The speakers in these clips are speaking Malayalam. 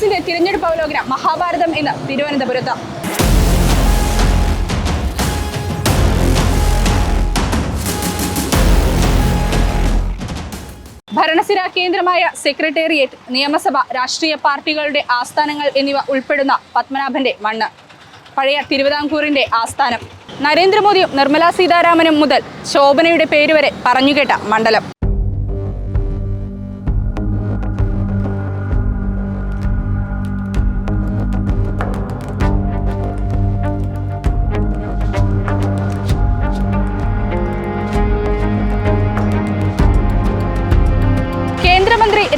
തിരഞ്ഞെടുപ്പ് അവലോകനം മഹാഭാരതം ഇന്ന് തിരുവനന്തപുരത്ത്. ഭരണസിരാ കേന്ദ്രമായ സെക്രട്ടേറിയറ്റ് നിയമസഭ രാഷ്ട്രീയ പാർട്ടികളുടെ ആസ്ഥാനങ്ങൾ എന്നിവ ഉൾപ്പെടുന്ന പത്മനാഭന്റെ മണ്ണ്. പഴയ തിരുവിതാംകൂറിന്റെ ആസ്ഥാനം. നരേന്ദ്രമോദിയും നിർമ്മലാ സീതാരാമനും മുതൽ ശോഭനയുടെ പേരുവരെ പറഞ്ഞുകേട്ട മണ്ഡലം.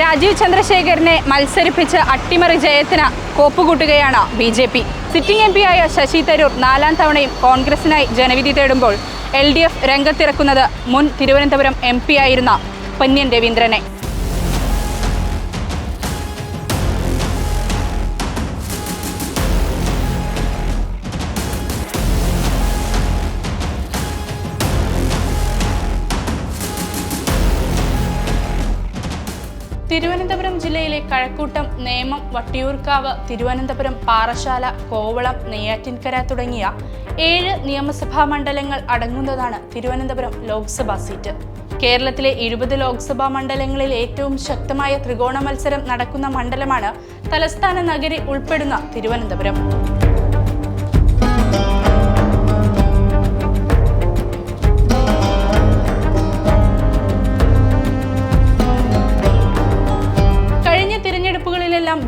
രാജീവ് ചന്ദ്രശേഖരനെ മത്സരിപ്പിച്ച് അട്ടിമറി ജയത്തിന് കോപ്പുകൂട്ടുകയാണ് B J P. Sitting M പിയായ Shashi Tharoor നാലാം തവണയും കോൺഗ്രസിനായി ജനവിധി തേടുമ്പോൾ എൽ ഡി എഫ് രംഗത്തിറക്കുന്നത് മുൻ തിരുവനന്തപുരം എം പി ആയിരുന്ന പൊന്ന്യൻ രവീന്ദ്രനെ. തിരുവനന്തപുരം ജില്ലയിലെ കഴക്കൂട്ടം നേമം വട്ടിയൂർക്കാവ് തിരുവനന്തപുരം പാറശാല കോവളം നെയ്യാറ്റിൻകര തുടങ്ങിയ ഏഴ് നിയമസഭാ മണ്ഡലങ്ങൾ അടങ്ങുന്നതാണ് തിരുവനന്തപുരം ലോക്സഭാ സീറ്റ്. കേരളത്തിലെ ഇരുപത് ലോക്സഭാ മണ്ഡലങ്ങളിൽ ഏറ്റവും ശക്തമായ ത്രികോണ മത്സരം നടക്കുന്ന മണ്ഡലമാണ് തലസ്ഥാന നഗരി ഉൾപ്പെടുന്ന തിരുവനന്തപുരം.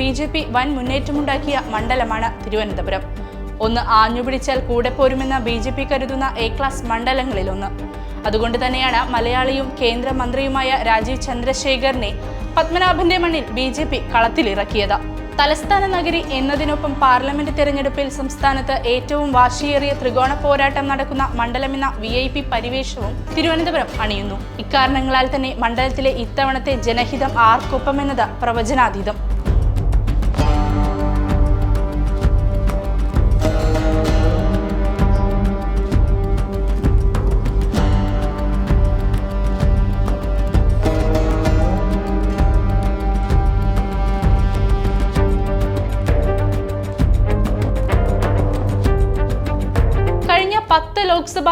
ബി ജെ പി വൻ മുന്നേറ്റമുണ്ടാക്കിയ മണ്ഡലമാണ് തിരുവനന്തപുരം. ഒന്ന് ആഞ്ഞുപിടിച്ചാൽ കൂടെ പോരുമെന്ന ബി ജെ പി കരുതുന്ന എ ക്ലാസ് മണ്ഡലങ്ങളിലൊന്ന്. അതുകൊണ്ട് തന്നെയാണ് മലയാളിയും കേന്ദ്രമന്ത്രിയുമായ രാജീവ് ചന്ദ്രശേഖറിനെ പത്മനാഭന്റെ മണ്ണിൽ ബി ജെ പി കളത്തിലിറക്കിയത്. തലസ്ഥാന നഗരി എന്നതിനൊപ്പം പാർലമെന്റ് തെരഞ്ഞെടുപ്പിൽ സംസ്ഥാനത്ത് ഏറ്റവും വാശിയേറിയ ത്രികോണ പോരാട്ടം നടക്കുന്ന മണ്ഡലമെന്ന വി ഐ പി പരിവേഷവും തിരുവനന്തപുരം അണിയുന്നു. ഇക്കാരണങ്ങളാൽ തന്നെ മണ്ഡലത്തിലെ ഇത്തവണത്തെ ജനഹിതം ആർക്കൊപ്പമെന്നത് പ്രവചനാതീതം.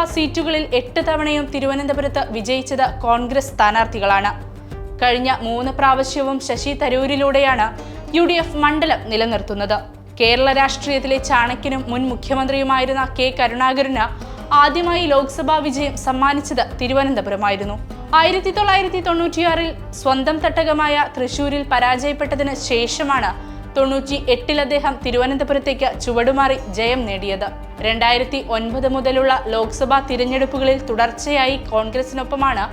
സീറ്റുകളിൽ എട്ട് തവണയും തിരുവനന്തപുരത്ത് വിജയിച്ചത് കോൺഗ്രസ് സ്ഥാനാർത്ഥികളാണ്. കഴിഞ്ഞ മൂന്ന് പ്രാവശ്യവും ശശി തരൂരിലൂടെയാണ് യു ഡി എഫ് മണ്ഡലം നിലനിർത്തുന്നത്. കേരള രാഷ്ട്രീയത്തിലെ ചാണക്യനും മുൻ മുഖ്യമന്ത്രിയുമായിരുന്ന കെ കരുണാകരന് ആദ്യമായി ലോക്സഭാ വിജയം സമ്മാനിച്ചത് തിരുവനന്തപുരമായിരുന്നു. ആയിരത്തി തൊള്ളായിരത്തി തൊണ്ണൂറ്റിയാറിൽ സ്വന്തം തട്ടകമായ തൃശൂരിൽ പരാജയപ്പെട്ടതിന് ശേഷമാണ് തൊണ്ണൂറ്റി എട്ടിൽ അദ്ദേഹം തിരുവനന്തപുരത്തേക്ക് ചുവടുമാറി ജയം നേടിയത്. രണ്ടായിരത്തി ഒൻപത് മുതലുള്ള ലോക്സഭാ തിരഞ്ഞെടുപ്പുകളിൽ തുടർച്ചയായി കോൺഗ്രസിനൊപ്പമാണ്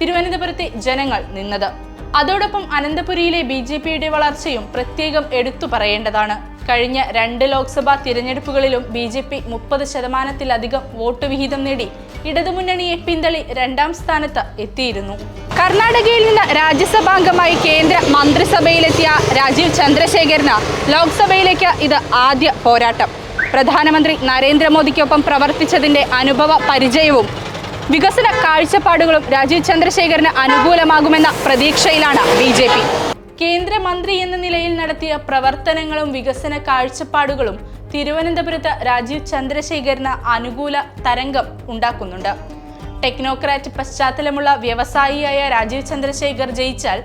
തിരുവനന്തപുരത്തെ ജനങ്ങൾ നിന്നത്. അതോടൊപ്പം അനന്തപുരിയിലെ ബി വളർച്ചയും പ്രത്യേകം എടുത്തു പറയേണ്ടതാണ്. കഴിഞ്ഞ രണ്ട് ലോക്സഭാ തിരഞ്ഞെടുപ്പുകളിലും ബി ജെ പി മുപ്പത് ശതമാനത്തിലധികം വോട്ട് വിഹിതം നേടി. ഇടതുമുന്നണിയെ പിന്തള്ളി രണ്ടാം സ്ഥാനത്ത് എത്തിയിരുന്നു. കർണാടകയിൽ നിന്ന് രാജ്യസഭാംഗമായി കേന്ദ്ര മന്ത്രിസഭയിലെത്തിയ രാജീവ് ചന്ദ്രശേഖരന് ലോക്സഭയിലേക്ക് ഇത് ആദ്യ പോരാട്ടം. പ്രധാനമന്ത്രി നരേന്ദ്രമോദിക്കൊപ്പം പ്രവർത്തിച്ചതിന്റെ അനുഭവ പരിചയവും വികസന കാഴ്ചപ്പാടുകളും രാജീവ് ചന്ദ്രശേഖരന് അനുകൂലമാകുമെന്ന പ്രതീക്ഷയിലാണ് ബി കേന്ദ്രമന്ത്രി എന്ന നിലയിൽ നടത്തിയ പ്രവർത്തനങ്ങളും വികസന കാഴ്ചപ്പാടുകളും തിരുവനന്തപുരത്ത് രാജീവ് ചന്ദ്രശേഖരന് അനുകൂല തരംഗം ഉണ്ടാക്കുന്നുണ്ട്. ടെക്നോക്രാറ്റ് പശ്ചാത്തലമുള്ള വ്യവസായിയായ രാജീവ് ചന്ദ്രശേഖർ ജയിച്ചാൽ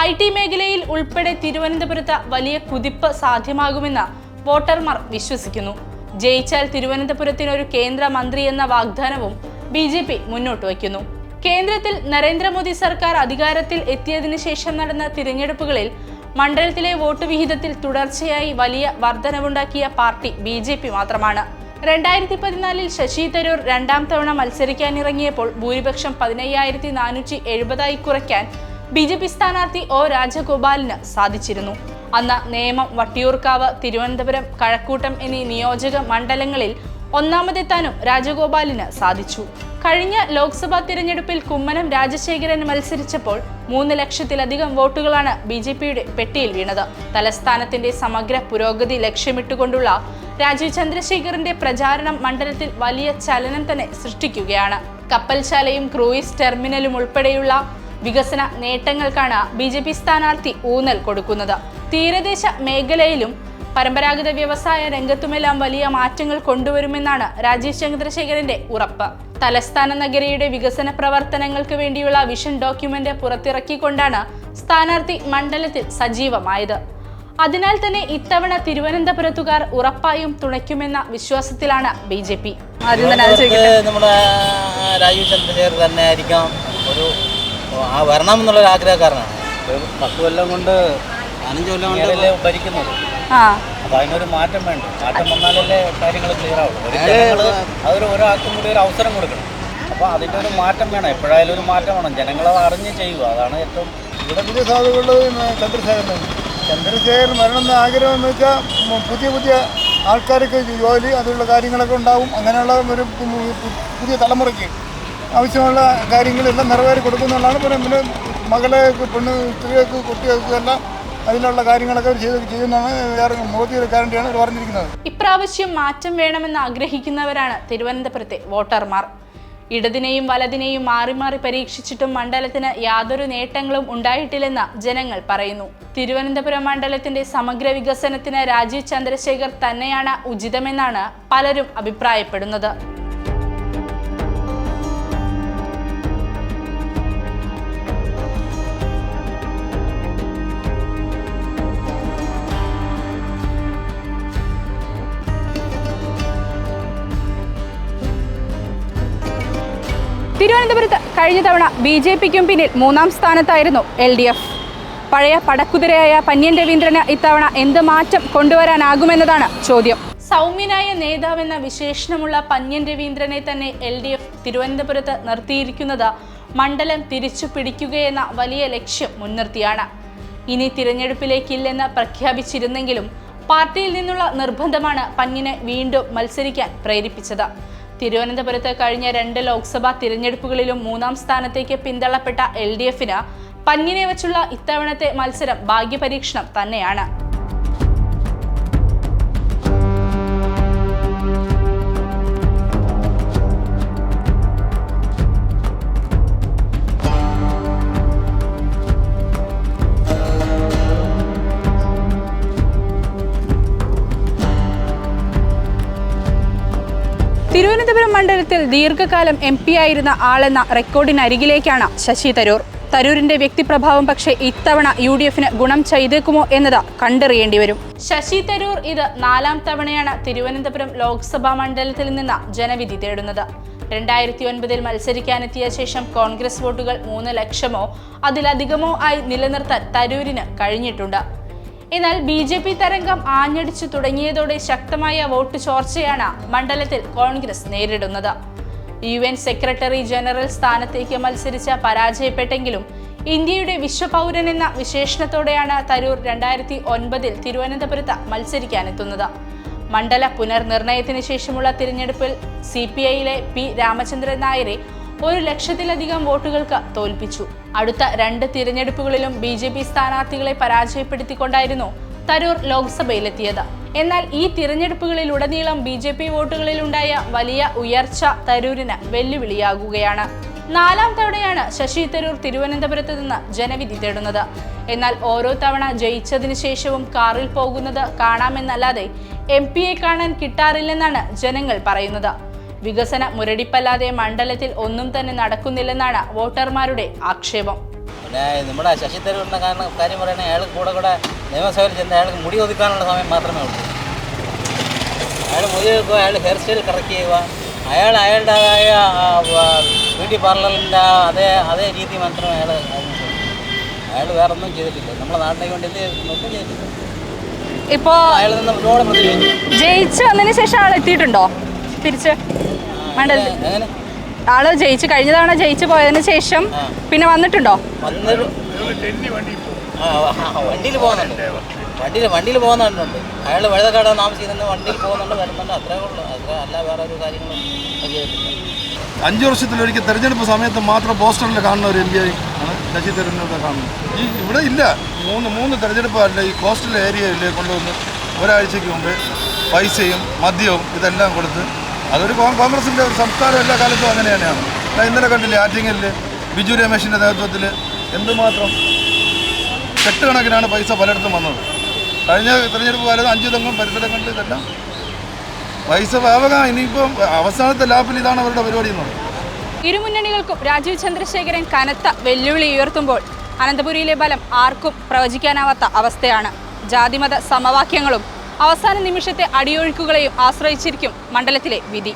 ഐ ടി മേഖലയിൽ ഉൾപ്പെടെ തിരുവനന്തപുരത്ത് വലിയ കുതിപ്പ് സാധ്യമാകുമെന്ന് വോട്ടർമാർ വിശ്വസിക്കുന്നു. ജയിച്ചാൽ തിരുവനന്തപുരത്തിനൊരു കേന്ദ്രമന്ത്രി കേന്ദ്ര എന്ന വാഗ്ദാനവും ബി മുന്നോട്ട് വയ്ക്കുന്നു. കേന്ദ്രത്തിൽ നരേന്ദ്രമോദി സർക്കാർ അധികാരത്തിൽ എത്തിയതിനു ശേഷം നടന്ന തിരഞ്ഞെടുപ്പുകളിൽ മണ്ഡലത്തിലെ വോട്ട് വിഹിതത്തിൽ തുടർച്ചയായി വലിയ വർധനവുണ്ടാക്കിയ പാർട്ടി ബി ജെ പി മാത്രമാണ്. രണ്ടായിരത്തി പതിനാലിൽ ശശി തരൂർ രണ്ടാം തവണ മത്സരിക്കാനിറങ്ങിയപ്പോൾ ഭൂരിപക്ഷം പതിനയ്യായിരത്തി നാനൂറ്റി എഴുപതായി കുറയ്ക്കാൻ ബി ജെ പി സ്ഥാനാർത്ഥി ഒ രാജഗോപാലിന് സാധിച്ചിരുന്നു. അന്ന് നേമം വട്ടിയൂർക്കാവ് തിരുവനന്തപുരം കഴക്കൂട്ടം എന്നീ നിയോജക മണ്ഡലങ്ങളിൽ ഒന്നാമതെത്താനും രാജഗോപാലിന് സാധിച്ചു. കഴിഞ്ഞ ലോക്സഭാ തിരഞ്ഞെടുപ്പിൽ കുമ്മനം രാജശേഖരൻ മത്സരിച്ചപ്പോൾ മൂന്ന് ലക്ഷത്തിലധികം വോട്ടുകളാണ് ബി ജെ പിയുടെ പെട്ടിയിൽ വീണത്. തലസ്ഥാനത്തിന്റെ സമഗ്ര പുരോഗതി ലക്ഷ്യമിട്ടുകൊണ്ടുള്ള രാജീവ് ചന്ദ്രശേഖറിന്റെ പ്രചാരണം മണ്ഡലത്തിൽ വലിയ ചലനം തന്നെ സൃഷ്ടിക്കുകയാണ്. കപ്പൽശാലയും ക്രൂയിസ് ടെർമിനലും ഉൾപ്പെടെയുള്ള വികസന നേട്ടങ്ങൾക്കാണ് ബി ജെ പി സ്ഥാനാർത്ഥി ഊന്നൽ കൊടുക്കുന്നത്. തീരദേശ മേഖലയിലും പരമ്പരാഗത വ്യവസായ രംഗത്തുമെല്ലാം വലിയ മാറ്റങ്ങൾ കൊണ്ടുവരുമെന്നാണ് രാജീവ് ചന്ദ്രശേഖരന്റെ ഉറപ്പ്. തലസ്ഥാന നഗരിയുടെ വികസന പ്രവർത്തനങ്ങൾക്ക് വേണ്ടിയുള്ള വിഷൻ ഡോക്യുമെന്റ് പുറത്തിറക്കിക്കൊണ്ടാണ് സ്ഥാനാർത്ഥി മണ്ഡലത്തിൽ സജീവമായത്. അതിനാൽ തന്നെ ഇത്തവണ തിരുവനന്തപുരത്തുകാർ ഉറപ്പായും തുണയ്ക്കുമെന്ന വിശ്വാസത്തിലാണ് ബി ജെ പി. നമ്മുടെ രാജീവ് ചന്ദ്രശേഖർ തന്നെ ആയിരിക്കാം ഒരു ആ വരണം എന്നുള്ളൊരു ആഗ്രഹക്കാരനാണ് പത്ത് കൊല്ലം കൊണ്ട് പതിനഞ്ച് കൊല്ലം കൊണ്ട് ഭരിക്കുന്നത് ആ. അപ്പോൾ അതിനൊരു മാറ്റം വേണ്ട? മാറ്റം വന്നാലല്ലേ കാര്യങ്ങൾ ക്ലിയർ ആവുള്ളൂ. ഒരു അയാൾ ജനങ്ങൾ അതൊരു ഒരാൾക്കും കൂടി ഒരു അവസരം കൊടുക്കണം. ഒരു മാറ്റം വേണം. എപ്പോഴായാലും ഒരു മാറ്റം വേണം. ജനങ്ങളെ അറിഞ്ഞ് ചെയ്യുക. അതാണ് ഏറ്റവും ഇവിടെ പുതിയ സാധ്യതകളുള്ളത് ചന്ദ്രശേഖരനാണ് ചന്ദ്രശേഖരൻ വരണം എന്ന ആഗ്രഹം എന്ന് വെച്ചാൽ പുതിയ പുതിയ ആൾക്കാർക്ക് ജോലി അതിലുള്ള കാര്യങ്ങളൊക്കെ ഉണ്ടാവും. അങ്ങനെയുള്ള ഒരു പുതിയ തലമുറയ്ക്ക് ആവശ്യമുള്ള കാര്യങ്ങളെല്ലാം നിറവേറി കൊടുക്കുന്നുള്ളതാണ്. പിന്നെ പിന്നെ മകളെ പെണ്ണ് സ്ത്രീകൾക്ക് കുട്ടികൾക്ക് എല്ലാം അതിനുള്ള കാര്യങ്ങളൊക്കെ ചെയ്യുന്നതാണ് മോദിയുടെ ഗ്യാരണ്ടിയാണ് പറഞ്ഞിരിക്കുന്നത്. ഇപ്രാവശ്യം മാറ്റം വേണമെന്ന് ആഗ്രഹിക്കുന്നവരാണ് തിരുവനന്തപുരത്തെ വോട്ടർമാർ. ഇടതിനെയും വലതിനെയും മാറി മാറി പരീക്ഷിച്ചിട്ടും മണ്ഡലത്തിന് യാതൊരു നേട്ടങ്ങളും ഉണ്ടായിട്ടില്ലെന്ന് ജനങ്ങൾ പറയുന്നു. തിരുവനന്തപുരം മണ്ഡലത്തിന്റെ സമഗ്ര വികസനത്തിന് രാജീവ് ചന്ദ്രശേഖർ തന്നെയാണ് ഉചിതമെന്നാണ് പലരും അഭിപ്രായപ്പെടുന്നത്. തിരുവനന്തപുരത്ത് കഴിഞ്ഞ തവണ ബി ജെ പിക്കും പിന്നിൽ മൂന്നാം സ്ഥാനത്തായിരുന്നു എൽ ഡി എഫ്. പഴയ പടക്കുതിരയായ പന്യൻ രവീന്ദ്രന് ഇത്തവണ എന്ത് മാറ്റം കൊണ്ടുവരാനാകുമെന്നതാണ് ചോദ്യം. സൗമ്യനായ നേതാവെന്ന വിശേഷണമുള്ള പന്യൻ രവീന്ദ്രനെ തന്നെ എൽ ഡി എഫ് തിരുവനന്തപുരത്ത് നിർത്തിയിരിക്കുന്നത് മണ്ഡലം തിരിച്ചു പിടിക്കുകയെന്ന വലിയ ലക്ഷ്യം മുൻനിർത്തിയാണ്. ഇനി തിരഞ്ഞെടുപ്പിലേക്കില്ലെന്ന് പ്രഖ്യാപിച്ചിരുന്നെങ്കിലും പാർട്ടിയിൽ നിന്നുള്ള നിർബന്ധമാണ് പന്യനെ വീണ്ടും മത്സരിക്കാൻ പ്രേരിപ്പിച്ചത്. തിരുവനന്തപുരത്ത് കഴിഞ്ഞ രണ്ട് ലോക്സഭാ തിരഞ്ഞെടുപ്പുകളിലും മൂന്നാം സ്ഥാനത്തേക്ക് പിന്തള്ളപ്പെട്ട എൽ ഡി എഫിന് പന്നിനെ വച്ചുള്ള ഇത്തവണത്തെ മത്സരം ഭാഗ്യപരീക്ഷണം തന്നെയാണ്. തിരുവനന്തപുരം മണ്ഡലത്തിൽ ദീർഘകാലം എം പി ആയിരുന്ന ആളെന്ന റെക്കോർഡിനരികിലേക്കാണ് ശശി തരൂർ. തരൂരിന്റെ വ്യക്തിപ്രഭാവം പക്ഷേ ഇത്തവണ യു ഡി എഫിന് ഗുണം ചെയ്തേക്കുമോ എന്നത് കണ്ടറിയേണ്ടി വരും. ശശി തരൂർ ഇത് നാലാം തവണയാണ് തിരുവനന്തപുരം ലോക്സഭാ മണ്ഡലത്തിൽ നിന്ന് ജനവിധി തേടുന്നത്. രണ്ടായിരത്തി ഒൻപതിൽ മത്സരിക്കാനെത്തിയ ശേഷം കോൺഗ്രസ് വോട്ടുകൾ മൂന്ന് ലക്ഷമോ അതിലധികമോ ആയി നിലനിർത്താൻ തരൂരിന് കഴിഞ്ഞിട്ടുണ്ട്. എന്നാൽ ബി ജെ പി തരംഗം ആഞ്ഞടിച്ചു തുടങ്ങിയതോടെ ശക്തമായ വോട്ട് ചോർച്ചയാണ് മണ്ഡലത്തിൽ കോൺഗ്രസ് നേരിടുന്നത്. യു എൻ സെക്രട്ടറി ജനറൽ സ്ഥാനത്തേക്ക് മത്സരിച്ച പരാജയപ്പെട്ടെങ്കിലും ഇന്ത്യയുടെ വിശ്വപൗരൻ എന്ന വിശേഷണത്തോടെയാണ് തരൂർ രണ്ടായിരത്തി ഒൻപതിൽ തിരുവനന്തപുരത്ത് മത്സരിക്കാനെത്തുന്നത്. മണ്ഡല പുനർനിർണയത്തിന് ശേഷമുള്ള തിരഞ്ഞെടുപ്പിൽ സി പി ഐയിലെ പി രാമചന്ദ്രൻ നായരെ ഒരു ലക്ഷത്തിലധികം വോട്ടുകൾക്ക് തോൽപ്പിച്ചു. അടുത്ത രണ്ട് തിരഞ്ഞെടുപ്പുകളിലും ബി ജെ പി സ്ഥാനാർത്ഥികളെ പരാജയപ്പെടുത്തിക്കൊണ്ടായിരുന്നു തരൂർ ലോക്സഭയിലെത്തിയത്. എന്നാൽ ഈ തിരഞ്ഞെടുപ്പുകളിലുടനീളം ബി ജെ പി വോട്ടുകളിലുണ്ടായ വലിയ ഉയർച്ച തരൂരിന് വെല്ലുവിളിയാകുകയാണ്. നാലാം തവണയാണ് ശശി തരൂർ തിരുവനന്തപുരത്ത് നിന്ന് ജനവിധി തേടുന്നത്. എന്നാൽ ഓരോ തവണ ജയിച്ചതിനു ശേഷവും കാറിൽ പോകുന്നത് കാണാമെന്നല്ലാതെ എം പിയെ കാണാൻ കിട്ടാറില്ലെന്നാണ് ജനങ്ങൾ പറയുന്നത്. വികസന മുരടിപ്പല്ലാതെ മണ്ഡലത്തിൽ ഒന്നും തന്നെ നടക്കുന്നില്ലെന്നാണ് വോട്ടർമാരുടെ ആക്ഷേപം. പിന്നെ നമ്മുടെ ശശി തരൂരിന്റെ കാരണം കാര്യം പറയുകയാണെങ്കിൽ അയാൾ കൂടെ കൂടെ നിയമസഭയിൽ ചെന്ന് അയാൾക്ക് മുടി ഒതുക്കാനുള്ള സമയം മാത്രമേ ഉള്ളൂ. അയാൾ മുടി ഒതുക്കുക അയാൾ ഹെയർ സ്റ്റൈൽ കറക്റ്റ് ചെയ്യുക അയാൾ അയാളുടേതായ ബ്യൂട്ടി പാർലറിന്റെ അതേ അതേ രീതി മാത്രമേ അയാൾ അയാൾ വേറെ ഒന്നും ചെയ്തിട്ടില്ല. നമ്മുടെ നാട്ടിലേക്ക് കൊണ്ട് എന്ത്? ഒന്നും ചെയ്തിട്ടില്ല. ഇപ്പോ അയാൾ ജയിച്ചു വന്നതിന് ശേഷം ആൾ എത്തിയിട്ടുണ്ടോ? തിരിച്ച്? മണ്ഡലത്തിൽ ആൾ ജയിച്ചു കഴിഞ്ഞ തവണ ജയിച്ചു പോയതിനു ശേഷം പിന്നെ വന്നിട്ടുണ്ടോ? വണ്ടിയിൽ പോകുന്നുണ്ട്. വണ്ടിയിൽ വണ്ടിയിൽ പോകുന്നുണ്ട്. അയാൾ വഴുതക്കാട് താമസിക്കുന്ന വണ്ടിയിൽ പോകുന്നുണ്ട് വരുന്നുണ്ട്. അത്രേ ഉള്ളൂ. അത്ര അല്ല വേറെ ഒരു കാര്യങ്ങളും അഞ്ച് വർഷത്തിലൊരിക്കൽ തെരഞ്ഞെടുപ്പ് സമയത്ത് മാത്രം പോസ്റ്ററിൽ കാണുന്ന ഒരു എം പി ആയി ആണ് ശശി തെരഞ്ഞെടുപ്പ് കാണുന്നത്. ഈ ഇവിടെ ഇല്ല. മൂന്ന് മൂന്ന് തെരഞ്ഞെടുപ്പല്ല ഈ കോസ്റ്റൽ ഏരിയയിൽ കൊണ്ടുവന്ന് ഒരാഴ്ചയ്ക്ക് മുമ്പ് പൈസയും മദ്യവും ഇതെല്ലാം കൊടുത്ത് അതൊരു കോൺഗ്രസിന്റെ ഒരു സംസ്കാരം എല്ലാ കാലത്തും അങ്ങനെ തന്നെയാണ്. ഞാൻ ഇന്നലെ കണ്ടില്ലേ ആറ്റിങ്ങലിൽ ബിജു രമേശിന്റെ നേതൃത്വത്തിൽ എന്തുമാത്രം കെട്ടുകണക്കിനാണ് പൈസ പലയിടത്തും വന്നത്. കഴിഞ്ഞ തെരഞ്ഞെടുപ്പ് കാലത്ത് അഞ്ച് തെങ്ങും പരിസരങ്ങളിൽ ഇതെല്ലാം. പൈസ വ്യാപകം ഇനിയിപ്പം അവസാനത്തെ ലാപ്പിൽ ഇതാണ് അവരുടെ പരിപാടി എന്നുള്ളത് ഇരുമുന്നണികൾക്കും രാജീവ് ചന്ദ്രശേഖരൻ കനത്ത വെല്ലുവിളി ഉയർത്തുമ്പോൾ അനന്തപുരിയിലെ ബലം ആർക്കും പ്രവചിക്കാനാവാത്ത അവസ്ഥയാണ്. ജാതിമത സമവാക്യങ്ങളും അവസാന നിമിഷത്തെ അടിയൊഴുക്കുകളെയും ആശ്രയിച്ചിരിക്കും മണ്ഡലത്തിലെ വിധി.